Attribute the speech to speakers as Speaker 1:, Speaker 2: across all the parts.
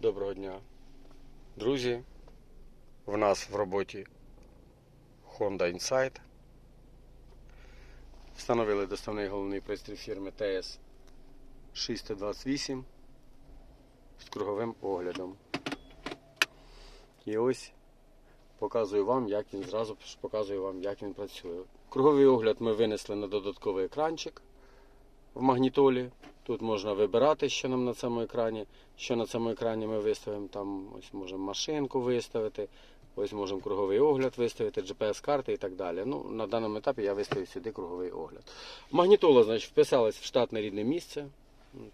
Speaker 1: Доброго дня. Друзі, в нас в роботі Honda Insight. Встановили доставний головний пристрій фірми TS 628 з круговим оглядом. І ось показую вам, як він зразу показую вам, як він працює. Круговий огляд ми винесли на додатковий екранчик в магнітолі. Тут можна вибирати, що нам на цьому екрані. Що на цьому екрані ми виставимо. Там ось можемо машинку виставити, ось можемо круговий огляд виставити, GPS-карти і так далі. Ну, на даному етапі я виставив сюди круговий огляд. Магнітола, значить, вписалась в штатне рідне місце.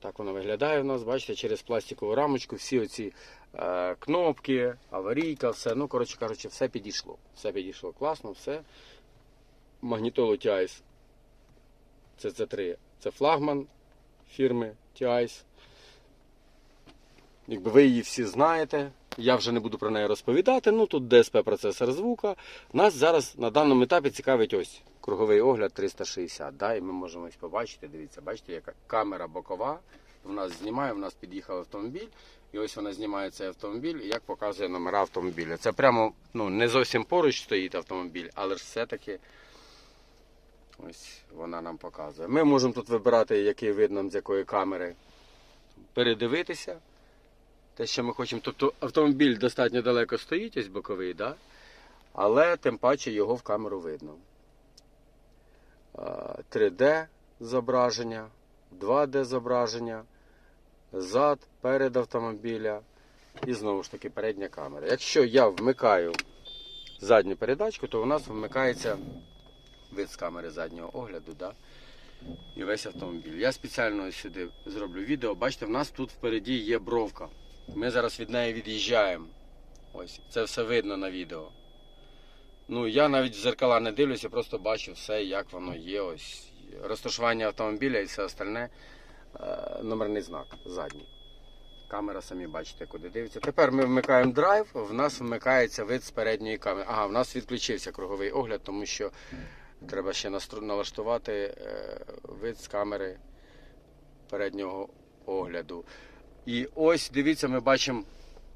Speaker 1: Так вона виглядає в нас, бачите, через пластикову рамочку, всі оці е, кнопки, аварійка, все. Ну, коротше кажучи, все підійшло. Все підійшло класно, все. Магнітолу TIS CC3 це флагман фірми TIS. Якби ви її всі знаєте, я вже не буду про неї розповідати. Ну тут DSP процесор звука. Нас зараз на даному етапі цікавить ось круговий огляд 360. Да? І ми можемо ось побачити. Дивіться, бачите, яка камера бокова. В нас знімає, в нас під'їхав автомобіль, і ось вона знімає цей автомобіль, і як показує номера автомобіля. Це прямо ну, не зовсім поруч стоїть автомобіль, але ж все-таки ось вона нам показує. Ми можемо тут вибирати, який вид нам з якої камери передивитися. Те, що ми хочемо. Тобто автомобіль достатньо далеко стоїть, ось боковий, да? але тим паче його в камеру видно. 3D зображення, 2D зображення, зад, перед автомобіля і знову ж таки передня камера. Якщо я вмикаю задню передачку, то у нас вмикається вид з камери заднього огляду. Да? І весь автомобіль. Я спеціально сюди зроблю відео. Бачите, в нас тут впереді є бровка. Ми зараз від неї від'їжджаємо. Ось, це все видно на відео. Ну, я навіть в зеркала не дивлюся, просто бачу все, як воно є. Ось розташування автомобіля і все остальне. Е, номерний знак задній. Камера, самі бачите, куди дивиться. Тепер ми вмикаємо драйв, в нас вмикається вид з передньої камери. Ага, в нас відключився круговий огляд, тому що треба ще налаштувати е, вид з камери переднього огляду. І ось дивіться, ми бачимо,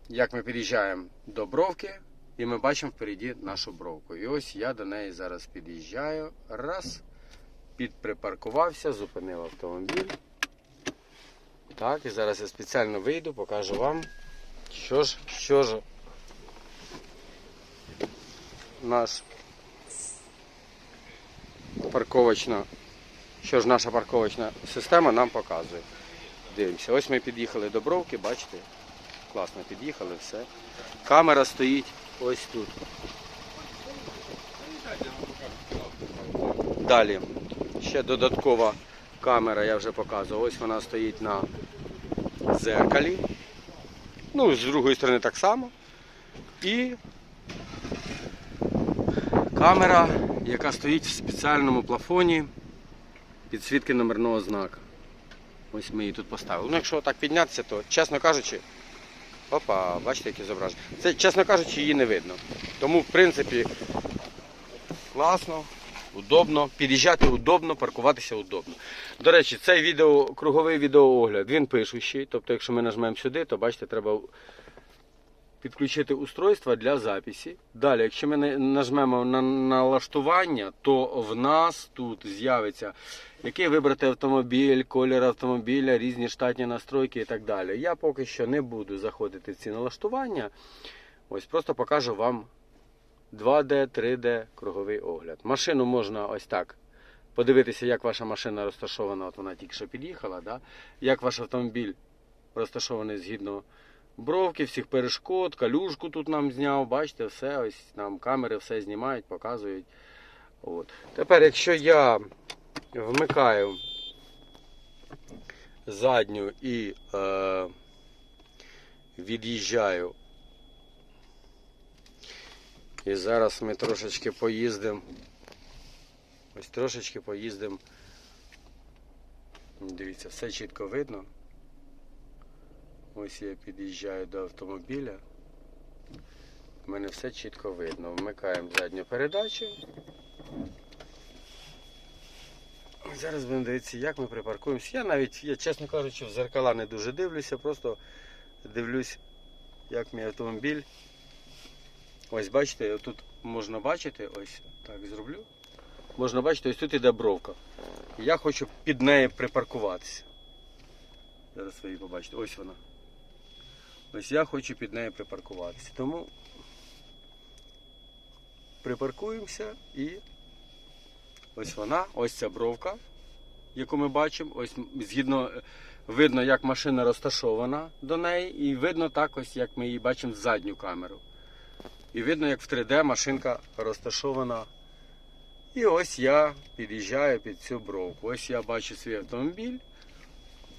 Speaker 1: як ми під'їжджаємо до бровки, і ми бачимо впереді нашу бровку. І ось я до неї зараз під'їжджаю. Раз, підприпаркувався, зупинив автомобіль. Так, і зараз я спеціально вийду, покажу вам, що ж, що ж наш парковочна, що ж наша парковочна система нам показує. Дивимося. Ось ми під'їхали до бровки, бачите? Класно під'їхали, все. Камера стоїть ось тут. Далі. Ще додаткова камера, я вже показував. Ось вона стоїть на зеркалі. Ну, з другої сторони так само. І камера, яка стоїть в спеціальному плафоні підсвітки номерного знака. Ось ми її тут поставили. Ну, якщо так піднятися, то, чесно кажучи, опа, бачите, яке зображення. Це, чесно кажучи, її не видно. Тому, в принципі, класно, удобно, під'їжджати удобно, паркуватися удобно. До речі, цей відео, круговий відеоогляд, він пишущий. Тобто, якщо ми нажмемо сюди, то бачите, треба підключити устройство для записі. Далі, якщо ми нажмемо на налаштування, то в нас тут з'явиться який вибрати автомобіль, колір автомобіля, різні штатні настройки і так далі. Я поки що не буду заходити в ці налаштування. Ось просто покажу вам 2D, 3D круговий огляд. Машину можна ось так подивитися, як ваша машина розташована. От вона тільки що під'їхала, да? як ваш автомобіль розташований згідно бровки, всіх перешкод, калюшку тут нам зняв. Бачите, все, ось нам камери все знімають, показують. От. Тепер, якщо я вмикаю задню і е, від'їжджаю. І зараз ми трошечки поїздимо. Ось трошечки поїздимо. Дивіться, все чітко видно. Ось я під'їжджаю до автомобіля. У мене все чітко видно. Вмикаємо задню передачу. Зараз будемо дивитися, як ми припаркуємося. Я навіть, я, чесно кажучи, в зеркала не дуже дивлюся, просто дивлюсь як мій автомобіль. Ось бачите, тут можна бачити, ось так зроблю. Можна бачити, ось тут іде бровка. Я хочу під нею припаркуватися. Зараз ви її побачите. Ось вона. Ось я хочу під нею припаркуватися. Тому припаркуємося і ось вона, ось ця бровка, яку ми бачимо. Ось згідно видно, як машина розташована до неї, і видно так, ось як ми її бачимо в задню камеру. І видно, як в 3D машинка розташована. І ось я під'їжджаю під цю бровку. Ось я бачу свій автомобіль,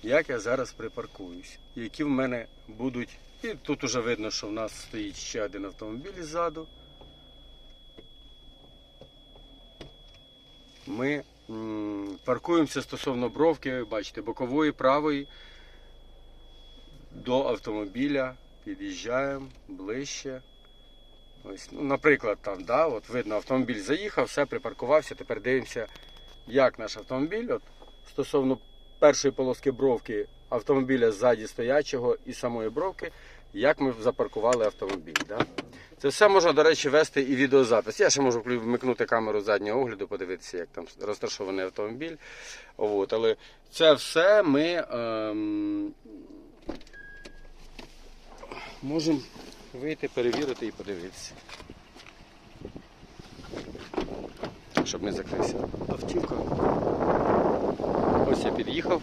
Speaker 1: як я зараз припаркуюсь. Які в мене будуть. І тут уже видно, що в нас стоїть ще один автомобіль ззаду. Ми паркуємося стосовно бровки, бачите, бокової, правої до автомобіля. Під'їжджаємо ближче. Ось, ну, наприклад, там, да, от видно, автомобіль заїхав, все, припаркувався. Тепер дивимося, як наш автомобіль. От, стосовно першої полоски бровки автомобіля ззаді стоячого і самої бровки, як ми запаркували автомобіль. Да? Це все можна, до речі, вести і відеозапис. Я ще можу вмикнути камеру заднього огляду, подивитися, як там розташований автомобіль. От, але це все ми ем, можемо вийти, перевірити і подивитися. Щоб не закрився автівка. Ось я під'їхав.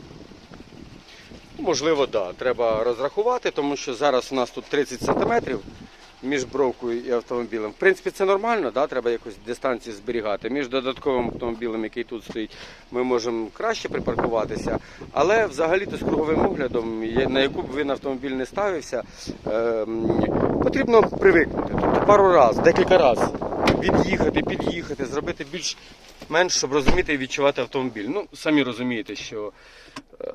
Speaker 1: Можливо, так. Да. Треба розрахувати, тому що зараз у нас тут 30 см між бровкою і автомобілем. В принципі, це нормально, да? треба якусь дистанцію зберігати. Між додатковим автомобілем, який тут стоїть, ми можемо краще припаркуватися. Але взагалі-то з круговим оглядом, на яку б він автомобіль не ставився, ем, потрібно привикнути. Тобто пару разів, декілька разів від'їхати, під'їхати, зробити більш менш, щоб розуміти і відчувати автомобіль. Ну, самі розумієте, що е,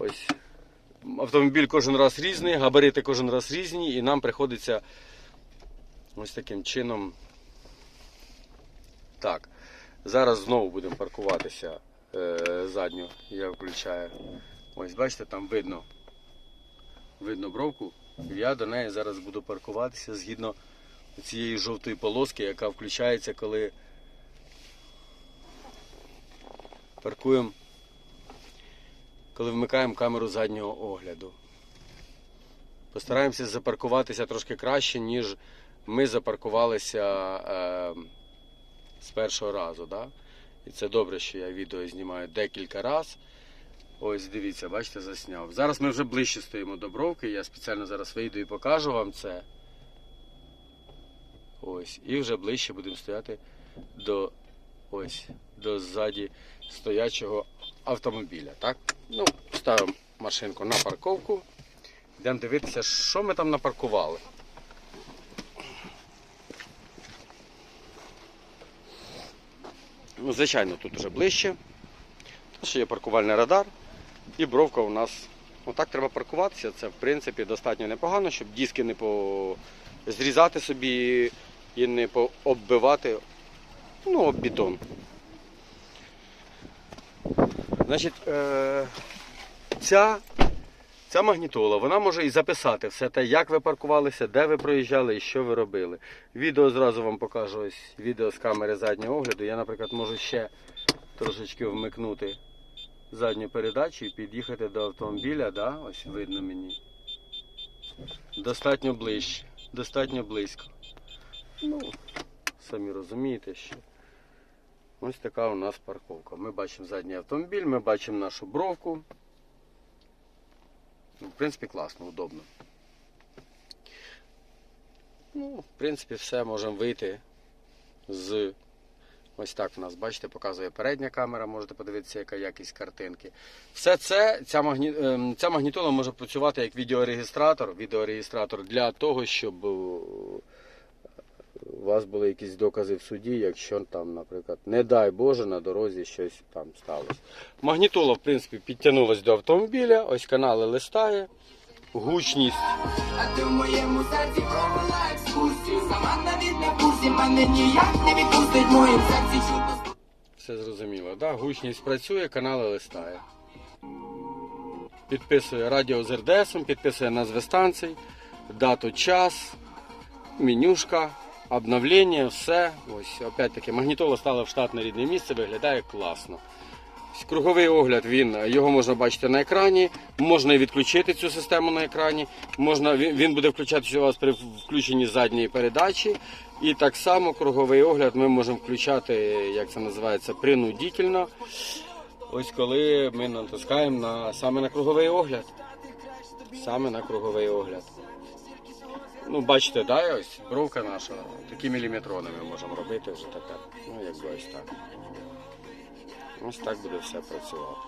Speaker 1: ось автомобіль кожен раз різний, габарити кожен раз різні, і нам приходиться ось таким чином. Так, зараз знову будемо паркуватися е, задню. Я включаю. Ось бачите, там видно. Видно бровку. Я до неї зараз буду паркуватися згідно цієї жовтої полоски, яка включається, коли паркуємо, коли вмикаємо камеру заднього огляду. Постараємося запаркуватися трошки краще, ніж ми запаркувалися е, з першого разу. Да? І це добре, що я відео знімаю декілька разів. Ось дивіться, бачите, засняв. Зараз ми вже ближче стоїмо до бровки. Я спеціально зараз вийду і покажу вам це. Ось. І вже ближче будемо стояти до ось, до ззаді стоячого автомобіля. Так? Ну, ставимо машинку на парковку. Йдемо дивитися, що ми там напаркували. Ну, звичайно, тут вже ближче. Ще є паркувальний радар. І бровка у нас. Отак треба паркуватися. Це в принципі достатньо непогано, щоб диски не по... зрізати собі і не оббивати ну, об бетон. Значить, е... ця, ця магнітола, вона може і записати все те, як ви паркувалися, де ви проїжджали і що ви робили. Відео зразу вам покажу ось відео з камери заднього огляду. Я, наприклад, можу ще трошечки вмикнути задню передачу і під'їхати до автомобіля, да? ось видно мені. Достатньо ближче, достатньо близько. Ну, самі розумієте, що ось така у нас парковка. Ми бачимо задній автомобіль, ми бачимо нашу бровку. Ну, В принципі, класно, удобно. Ну, в принципі, все можемо вийти з. Ось так в нас, бачите, показує передня камера, можете подивитися, яка якість картинки. Все це, ця, магні... ем, ця магнітола може працювати як відеорегістратор, відеорегістратор для того, щоб е, у вас були якісь докази в суді, якщо там, наприклад, не дай Боже, на дорозі щось там сталося. Магнітола, в принципі, підтягнулася до автомобіля, ось канали листає, гучність.
Speaker 2: А ти в моєму серці провела екскурсію Сама навіть не в курсі, мене ніяк не відпустить в моїм серці чудо
Speaker 1: Все зрозуміло, да? гучність працює, канали листає. Підписує радіо з РДСом, підписує назви станцій. дату, час, менюшка, обновлення, все. Ось опять-таки магнітола стала в штатне рідне місце, виглядає класно. Круговий огляд, він, його можна бачити на екрані, можна і відключити цю систему на екрані, можна, він, буде включатися у вас при включенні задньої передачі. І так само круговий огляд ми можемо включати, як це називається, принудительно. Ось коли ми натискаємо на, саме на круговий огляд. Саме на круговий огляд. Ну, бачите, да, ось бровка наша, такі міліметрони ми можемо робити вже така. Ну, якби ось так. Ось так буде все працювати.